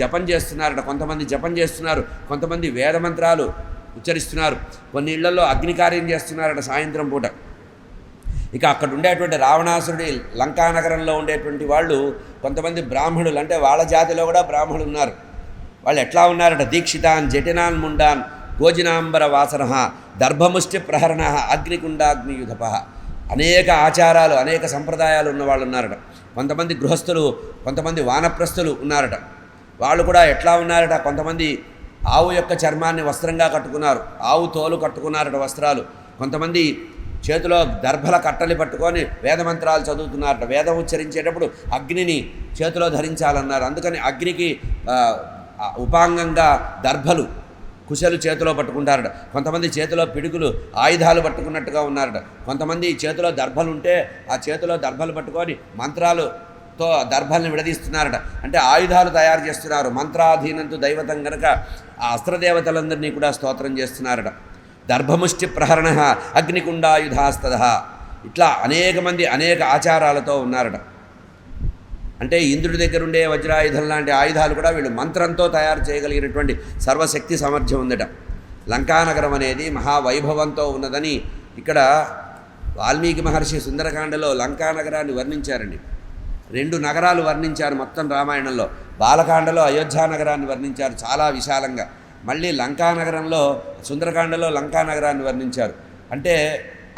జపం చేస్తున్నారట కొంతమంది జపం చేస్తున్నారు కొంతమంది వేదమంత్రాలు ఉచ్చరిస్తున్నారు. కొన్ని ఇళ్ళలో అగ్నికార్యం చేస్తున్నారట సాయంత్రం పూట. ఇక అక్కడ ఉండేటువంటి రావణాసురుడి లంకానగరంలో ఉండేటువంటి వాళ్ళు కొంతమంది బ్రాహ్మణులు అంటే వాళ్ళ జాతిలో కూడా బ్రాహ్మణులు ఉన్నారు. వాళ్ళు ఎట్లా ఉన్నారట? దీక్షితాన్ జటినాన్ ముండాన్ గోజినాంబర వాసన దర్భముష్టి ప్రహరణ అగ్నికుండాగ్నియుధప. అనేక ఆచారాలు అనేక సంప్రదాయాలు ఉన్న వాళ్ళు ఉన్నారట. కొంతమంది గృహస్థులు కొంతమంది వానప్రస్థులు ఉన్నారట. వాళ్ళు కూడా ఎట్లా ఉన్నారట? కొంతమంది ఆవు యొక్క చర్మాన్ని వస్త్రంగా కట్టుకున్నారు. ఆవు తోలు కట్టుకున్నారట వస్త్రాలు. కొంతమంది చేతిలో దర్భల కట్టలి పట్టుకొని వేదమంత్రాలు చదువుతున్నారట. వేదం ఉచ్చరించేటప్పుడు అగ్నిని చేతిలో ధరించాలన్నారు. అందుకని అగ్నికి ఉపాంగంగా దర్భలు కుశలు చేతిలో పట్టుకుంటారట. కొంతమంది చేతిలో పిడుగులు ఆయుధాలు పట్టుకున్నట్టుగా ఉన్నారట. కొంతమంది చేతిలో దర్భలు ఉంటే ఆ చేతిలో దర్భలు పట్టుకొని మంత్రాలు తో దర్భల్ని విడదీస్తున్నారట. అంటే ఆయుధాలు తయారు చేస్తున్నారు. మంత్రాధీనంతో దైవతం గనక ఆ అస్త్రదేవతలందరినీ కూడా స్తోత్రం చేస్తున్నారట. దర్భముష్టి ప్రహరణ అగ్నికుండాయుధాస్తద. ఇట్లా అనేక మంది అనేక ఆచారాలతో ఉన్నారట. అంటే ఇంద్రుడి దగ్గర ఉండే వజ్రాయుధం లాంటి ఆయుధాలు కూడా వీళ్ళు మంత్రంతో తయారు చేయగలిగినటువంటి సర్వశక్తి సామర్థ్యం ఉందట. లంకానగరం అనేది మహావైభవంతో ఉన్నదని ఇక్కడ వాల్మీకి మహర్షి సుందరకాండలో లంకానగరాన్ని వర్ణించారండి. రెండు నగరాలు వర్ణించారు మొత్తం రామాయణంలో. బాలకాండలో అయోధ్య నగరాన్ని వర్ణించారు చాలా విశాలంగా. మళ్ళీ లంకానగరంలో సుందరకాండలో లంకానగరాన్ని వర్ణించారు. అంటే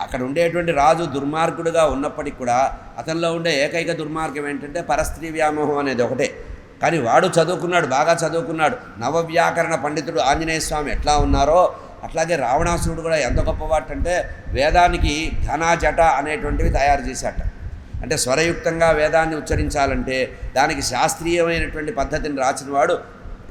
అక్కడ ఉండేటువంటి రాజు దుర్మార్గుడుగా ఉన్నప్పటికీ కూడా అతనిలో ఉండే ఏకైక దుర్మార్గం ఏంటంటే పరస్త్రీ వ్యామోహం అనేది ఒకటే. కానీ వాడు చదువుకున్నాడు బాగా చదువుకున్నాడు. నవవ్యాకరణ పండితుడు ఆంజనేయ స్వామి ఎట్లా ఉన్నారో అట్లాగే రావణాసురుడు కూడా ఎంత గొప్పవాటంటే వేదానికి ఘన జట అనేటువంటివి తయారు చేశాట అంటే స్వరయుక్తంగా వేదాన్ని ఉచ్చరించాలంటే దానికి శాస్త్రీయమైనటువంటి పద్ధతిని రాసినవాడు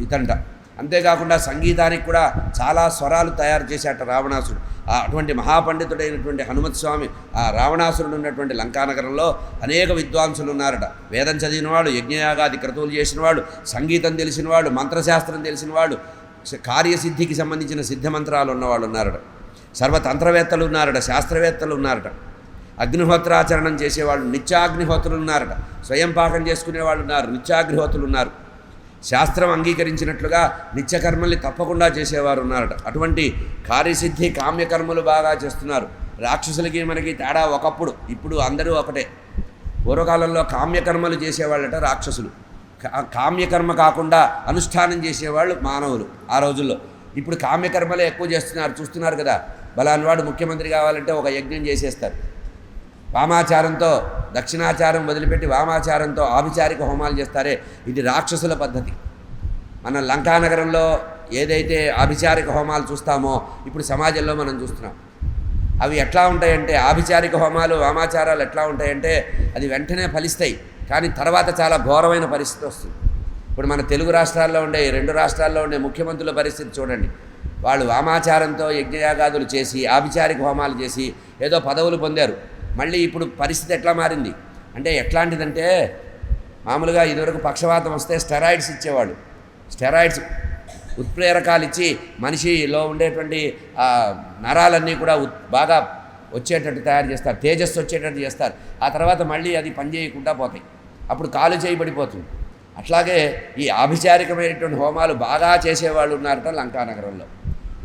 ఇతంట అంతేకాకుండా సంగీతానికి కూడా చాలా స్వరాలు తయారు చేశాట రావణాసురుడు ఆ అటువంటి మహాపండితుడైనటువంటి హనుమత్ స్వామి ఆ రావణాసురుడు ఉన్నటువంటి లంకానగరంలో అనేక విద్వాంసులు ఉన్నారట. వేదం చదివినవాడు యజ్ఞయాగాది క్రతువులు చేసినవాడు సంగీతం తెలిసినవాడు మంత్రశాస్త్రం తెలిసినవాడు కార్యసిద్ధికి సంబంధించిన సిద్ధమంత్రాలు ఉన్నవాళ్ళు ఉన్నారట. సర్వతంత్రవేత్తలు ఉన్నారట శాస్త్రవేత్తలు ఉన్నారట. అగ్నిహోత్రాచరణం చేసేవాళ్ళు నిత్యాగ్నిహోత్రులు ఉన్నారట స్వయం పాకం చేసుకునేవాళ్ళు ఉన్నారు నిత్యాగ్నిహోత్రులు ఉన్నారు శాస్త్రం అంగీకరించినట్లుగా నిత్యకర్మల్ని తప్పకుండా చేసేవారు ఉన్నారట. అటువంటి కార్యసిద్ధి కామ్యకర్మలు బాగా చేస్తున్నారు. రాక్షసులకి మనకి తేడా ఒకప్పుడు ఇప్పుడు అందరూ ఒకటే. పూర్వకాలంలో కామ్యకర్మలు చేసేవాళ్ళట రాక్షసులు. కామ్యకర్మ కాకుండా అనుష్ఠానం చేసేవాళ్ళు మానవులు ఆ రోజుల్లో. ఇప్పుడు కామ్యకర్మలే ఎక్కువ చేస్తున్నారు చూస్తున్నారు కదా. బలాన్వాడు ముఖ్యమంత్రి కావాలంటే ఒక యజ్ఞం చేసేస్తారు. వామాచారంతో దక్షిణాచారం వదిలిపెట్టి వామాచారంతో ఆభిచారిక హోమాలు చేస్తారే ఇది రాక్షసుల పద్ధతి. మన లంకానగరంలో ఏదైతే ఆభిచారిక హోమాలు చూస్తామో ఇప్పుడు సమాజంలో మనం చూస్తున్నాం. అవి ఎట్లా ఉంటాయంటే ఆభిచారిక హోమాలు వామాచారాలు ఎట్లా ఉంటాయంటే అది వెంటనే ఫలిస్తాయి. కానీ తర్వాత చాలా ఘోరమైన పరిస్థితి వస్తుంది. ఇప్పుడు మన తెలుగు రాష్ట్రాల్లో ఉండే రెండు రాష్ట్రాల్లో ఉండే ముఖ్యమంత్రుల పరిస్థితి చూడండి. వాళ్ళు వామాచారంతో యజ్ఞయాగాదులు చేసి ఆభిచారిక హోమాలు చేసి ఏదో పదవులు పొందారు. మళ్ళీ ఇప్పుడు పరిస్థితి ఎట్లా మారింది? అంటే ఎట్లాంటిదంటే మామూలుగా ఇదివరకు పక్షవాతం వస్తే స్టెరాయిడ్స్ ఇచ్చేవాళ్ళు. స్టెరాయిడ్స్ ఉత్ప్రేరకాలు ఇచ్చి మనిషిలో ఉండేటువంటి నరాలన్నీ కూడా బాగా వచ్చేటట్టు తయారు చేస్తారు. తేజస్సు వచ్చేటట్టు చేస్తారు. ఆ తర్వాత మళ్ళీ అది పనిచేయకుండా పోతాయి. అప్పుడు కాలు చేయబడిపోతుంది అట్లాగే ఈ ఆభిచారికమైనటువంటి హోమాలు బాగా చేసేవాళ్ళు ఉన్నారట లంకానగరంలో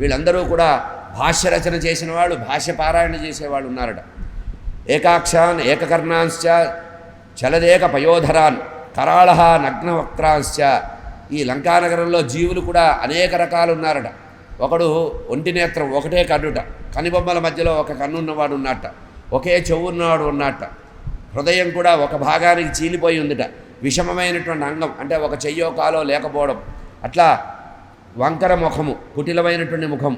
వీళ్ళందరూ కూడా భాష్య రచన చేసిన వాళ్ళు భాష్య పారాయణ చేసేవాళ్ళు ఉన్నారట. ఏకాక్షాన్ ఏకకర్ణాంశ్చ చలదేక పయోధరాన్ కరాళ నగ్నవక్రాంశ్చ ఈ లంకానగరంలో జీవులు కూడా అనేక రకాలు ఉన్నారట ఒకడు ఒంటి నేత్రం ఒకటే కన్నుట కనిబొమ్మల మధ్యలో ఒక కన్ను ఉన్నవాడు ఉన్నట్ట ఒకే చెవు ఉన్నవాడు ఉన్నట్ట హృదయం కూడా ఒక భాగానికి చీలిపోయి ఉందిట విషమమైనటువంటి అంగం అంటే ఒక చెయ్యో కాలో లేకపోవడం. అట్లా వంకర ముఖము కుటిలమైనటువంటి ముఖం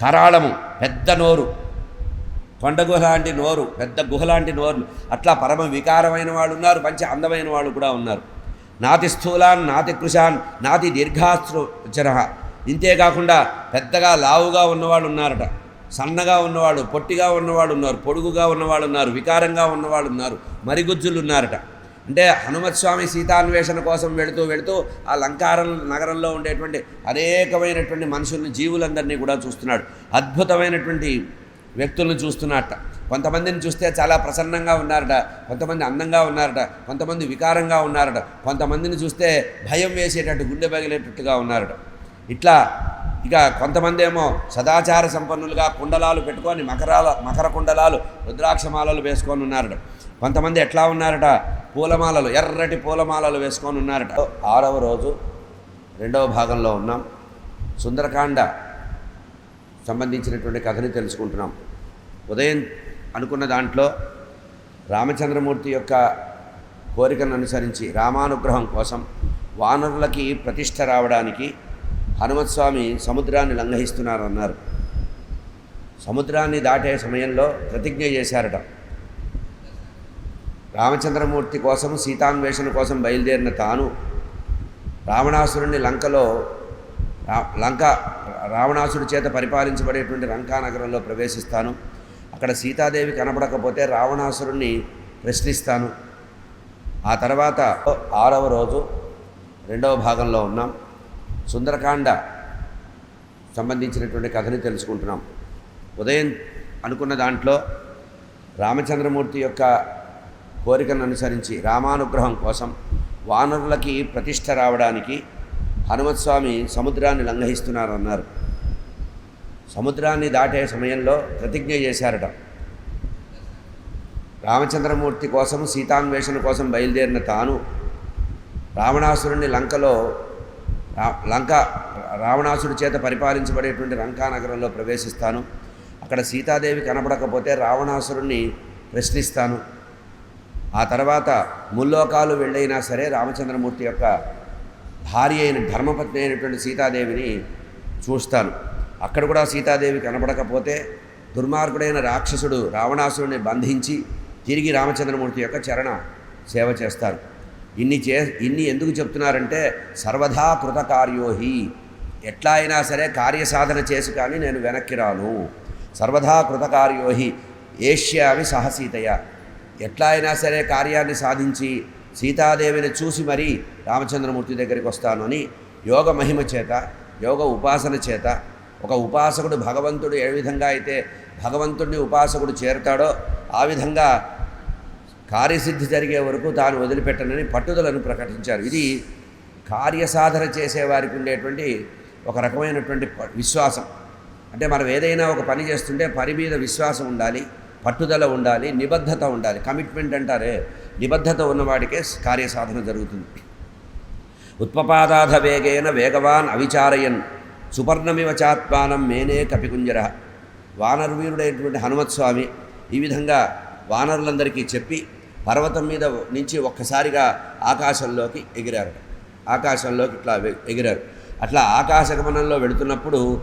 కరాళము పెద్ద నోరు కొండ గుహ లాంటి నోరు పెద్ద గుహ లాంటి నోరు. అట్లా పరమ వికారమైన వాళ్ళు ఉన్నారు మంచి అందమైన వాళ్ళు కూడా ఉన్నారు. నాతి స్థూలాన్ నాతి కృషాన్ నాతి దీర్ఘాస్త్రుచర ఇంతేకాకుండా పెద్దగా లావుగా ఉన్నవాళ్ళు ఉన్నారట. సన్నగా ఉన్నవాళ్ళు పొట్టిగా ఉన్నవాళ్ళు ఉన్నారు పొడుగుగా ఉన్నవాళ్ళు ఉన్నారు వికారంగా ఉన్నవాళ్ళు ఉన్నారు మరిగుజ్జులు ఉన్నారట. అంటే హనుమత్స్వామి సీతాన్వేషణ కోసం వెళుతూ వెళుతూ ఆ లంకారం నగరంలో ఉండేటువంటి అనేకమైనటువంటి మనుషుల్ని జీవులందరినీ కూడా చూస్తున్నాడు. అద్భుతమైనటువంటి వ్యక్తులను చూస్తున్నట్ట. కొంతమందిని చూస్తే చాలా ప్రసన్నంగా ఉన్నారట కొంతమంది అందంగా ఉన్నారట కొంతమంది వికారంగా ఉన్నారట కొంతమందిని చూస్తే భయం వేసేటట్టు గుండె పగిలేటట్టుగా ఉన్నారట. ఇట్లా ఇక కొంతమంది ఏమో సదాచార సంపన్నులుగా కుండలాలు పెట్టుకొని మకరాల మకర కుండలాలు రుద్రాక్షమాలలు వేసుకొని ఉన్నారట. కొంతమంది ఎట్లా ఉన్నారట? పూలమాలలు ఎర్రటి పూలమాలలు వేసుకొని ఉన్నారట. ఆరవ రోజు రెండవ భాగంలో ఉన్నాం. సుందరకాండ సంబంధించినటువంటి కథని తెలుసుకుంటున్నాం. ఉదయం అనుకున్న దాంట్లో రామచంద్రమూర్తి యొక్క కోరికను అనుసరించి రామానుగ్రహం కోసం వానరులకి ప్రతిష్ట రావడానికి హనుమత్స్వామి సముద్రాన్ని లంఘిస్తున్నారన్నారు. సముద్రాన్ని దాటే సమయంలో ప్రతిజ్ఞ చేశారట. రామచంద్రమూర్తి కోసం సీతాన్వేషణ కోసం బయలుదేరిన తాను రావణాసురుణ్ణి లంకలో లంక రావణాసుడి చేత పరిపాలించబడేటువంటి లంకా నగరంలో ప్రవేశిస్తాను. అక్కడ సీతాదేవి కనపడకపోతే రావణాసురుణ్ణి ప్రశ్నిస్తాను. ఆ తర్వాత ఆరవ రోజు రెండవ భాగంలో ఉన్నాం. సుందరకాండ సంబంధించినటువంటి కథని తెలుసుకుంటున్నాం. ఉదయం అనుకున్న దాంట్లో రామచంద్రమూర్తి యొక్క కోరికను అనుసరించి రామానుగ్రహం కోసం వానరులకి ప్రతిష్ట రావడానికి హనుమత్స్వామి సముద్రాన్ని లంఘిస్తున్నారన్నారు. సముద్రాన్ని దాటే సమయంలో ప్రతిజ్ఞ చేశారట. రామచంద్రమూర్తి కోసం సీతాన్వేషణ కోసం బయలుదేరిన తాను రావణాసురుణ్ణి లంకలో లంక రావణాసుడి చేత పరిపాలించబడేటువంటి లంకా నగరంలో ప్రవేశిస్తాను. అక్కడ సీతాదేవి కనపడకపోతే రావణాసురుణ్ణి ప్రశ్నిస్తాను. ఆ తర్వాత ముల్లోకాలు వెళ్ళైనా సరే రామచంద్రమూర్తి యొక్క భార్య అయిన ధర్మపత్ని అయినటువంటి సీతాదేవిని చూస్తాను. అక్కడ కూడా సీతాదేవి కనపడకపోతే దుర్మార్గుడైన రాక్షసుడు రావణాసురుని బంధించి తిరిగి రామచంద్రమూర్తి యొక్క చరణ సేవ చేస్తారు. ఇన్ని చే ఇన్ని ఎందుకు చెప్తున్నారంటే సర్వదా కృతకార్యోహి ఎట్లా అయినా సరే కార్యసాధన చేసి కానీ నేను వెనక్కి రాను. సర్వదా కృతకార్యోహి ఏష్యావి సహసీతయ. ఎట్లా అయినా సరే కార్యాన్ని సాధించి సీతాదేవిని చూసి మరీ రామచంద్రమూర్తి దగ్గరికి వస్తాను అని యోగ మహిమ చేత యోగ ఉపాసన చేత ఒక ఉపాసకుడు భగవంతుడు ఏ విధంగా అయితే భగవంతుడిని ఉపాసకుడు చేరుతాడో ఆ విధంగా కార్యసిద్ధి జరిగే వరకు తాను వదిలిపెట్టనని పట్టుదలను ప్రకటించారు. ఇది కార్యసాధన చేసేవారికి ఉండేటువంటి ఒక రకమైనటువంటి ప- విశ్వాసం. అంటే మనం ఏదైనా ఒక పని చేస్తుంటే పని మీద విశ్వాసం ఉండాలి. పట్టుదల ఉండాలి నిబద్ధత ఉండాలి. కమిట్మెంట్ అంటారే నిబద్ధత ఉన్నవాడికే కార్యసాధన జరుగుతుంది. ఉత్పపాదాధ వేగేన వేగవాన్ అవిచారయన్ సుపర్ణమివ చాత్మానం మేనే కపికుంజర. వానరవీరుడైనటువంటి హనుమత్స్వామి ఈ విధంగా వానరులందరికీ చెప్పి పర్వతం మీద నుంచి ఒక్కసారిగా ఆకాశంలోకి ఎగిరారు. ఆకాశంలోకి ఇట్లా ఎగిరారు. అట్లా ఆకాశగమనంలో వెళుతున్నప్పుడు